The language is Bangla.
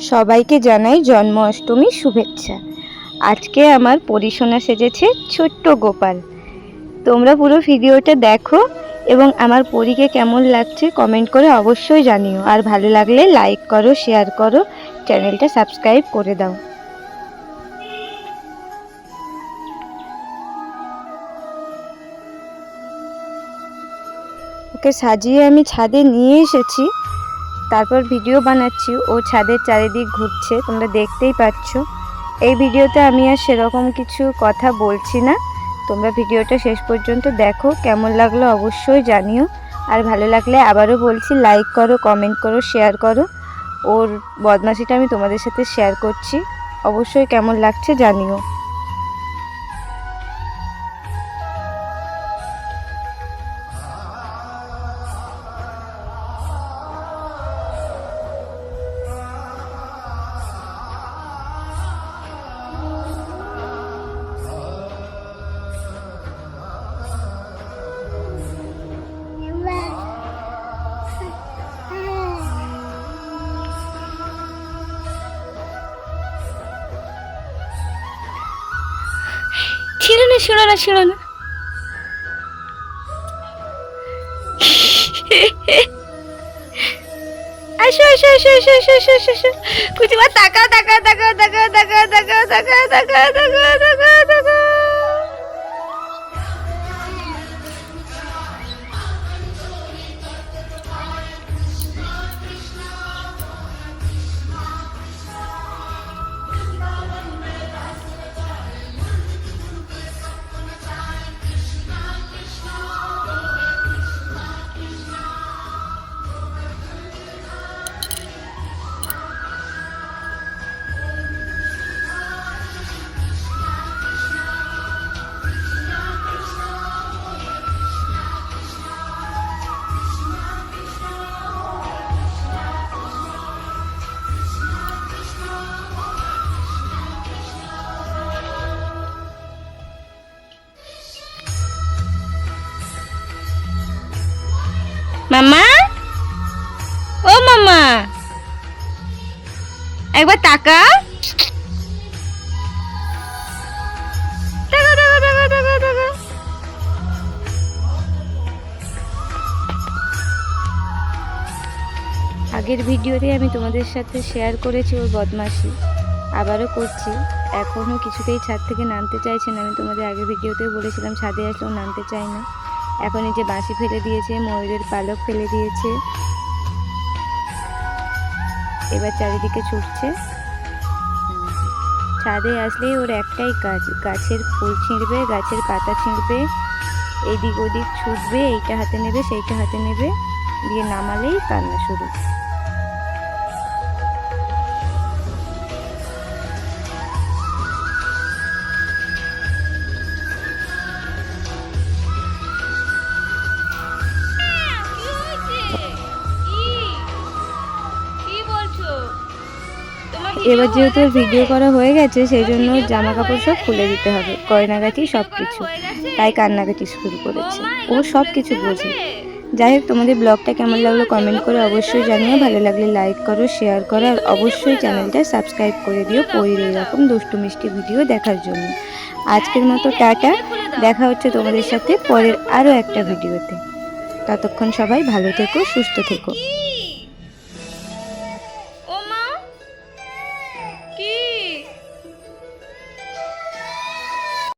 সবাইকে জানাই জন্মাষ্টমী শুভেচ্ছা। আজকে আমার পরিশোনা সেজেছে ছোট্ট গোপাল। তোমরা পুরো ভিডিওটা দেখো এবং আমার পরীকে কেমন লাগছে কমেন্ট করে অবশ্যই জানিও। আর ভালো লাগলে লাইক করো শেয়ার করো চ্যানেলটা সাবস্ক্রাইব করে দাও। ওকে সাজিয়ে আমি ছাদে নিয়ে এসেছি। তারপর ভিডিও বানাচ্ছি, ও ছাদের চারিদিক ঘুরছে, তোমরা দেখতেই পাচ্ছ। এই ভিডিওতে আমি আর সেরকম কিছু কথা বলছি না। তোমরা ভিডিওটা শেষ পর্যন্ত দেখো, কেমন লাগল অবশ্যই জানিও। আর ভালো লাগলে আবারও বলছি লাইক করো কমেন্ট করো শেয়ার করো। ওর বদমাশিটা আমি তোমাদের সাথে শেয়ার করছি। অবশ্যই কেমন লাগছে জানিও। ছিল না ছিল না ছিল না। আসো আসো আসো আসো আসো আসো আসো তাকা তাকা তাকা তাকা তাকা তাকা তাকা ও মামা। একবার তাকা। আগের ভিডিওতে আমি তোমাদের সাথে শেয়ার করেছি ওর বদমাশি। আবারও করছি। এখনও কিছুতেই ছাদ থেকে নামতে চাইছে না। আমি তোমাদের আগের ভিডিওতেও বলেছিলাম, ছাদে আসলেও নামতে চায় না। এখন এই যে বাঁশি ফেলে দিয়েছে, ময়ূরের পালক ফেলে দিয়েছে। এবার চারিদিকে ছুটছে। ছাদে আসলেই ওর একটাই কাজ, গাছের ফুল ছিঁড়বে, গাছের পাতা ছিঁড়বে, এদিক ওদিক ছুটবে, এইটা হাতে নেবে, সেইটা হাতে নেবে, দিয়ে নামালেই কান্না শুরু। এবার যেহেতু ভিডিও করা হয়ে গেছে সেই জন্য জামা কাপড় সব খুলে দিতে হবে। গয়নাগাটি সব কিছু তাই কান্নাকাটি শুরু করেছে। ও সব কিছু বোঝে। যাই হোক, তোমাদের ব্লগটা কেমন লাগল কমেন্ট করে অবশ্যই জানিও। ভালো লাগলে লাইক করো, শেয়ার করো, আর অবশ্যই চ্যানেলটা সাবস্ক্রাইব করে দিও পরির এরকম দুষ্টু মিষ্টি ভিডিও দেখার জন্য। আজকের মতো টাটা। দেখা হচ্ছে তোমাদের সাথে পরের আরও একটা ভিডিওতে। ততক্ষণ সবাই ভালো থেকো, সুস্থ থেকো?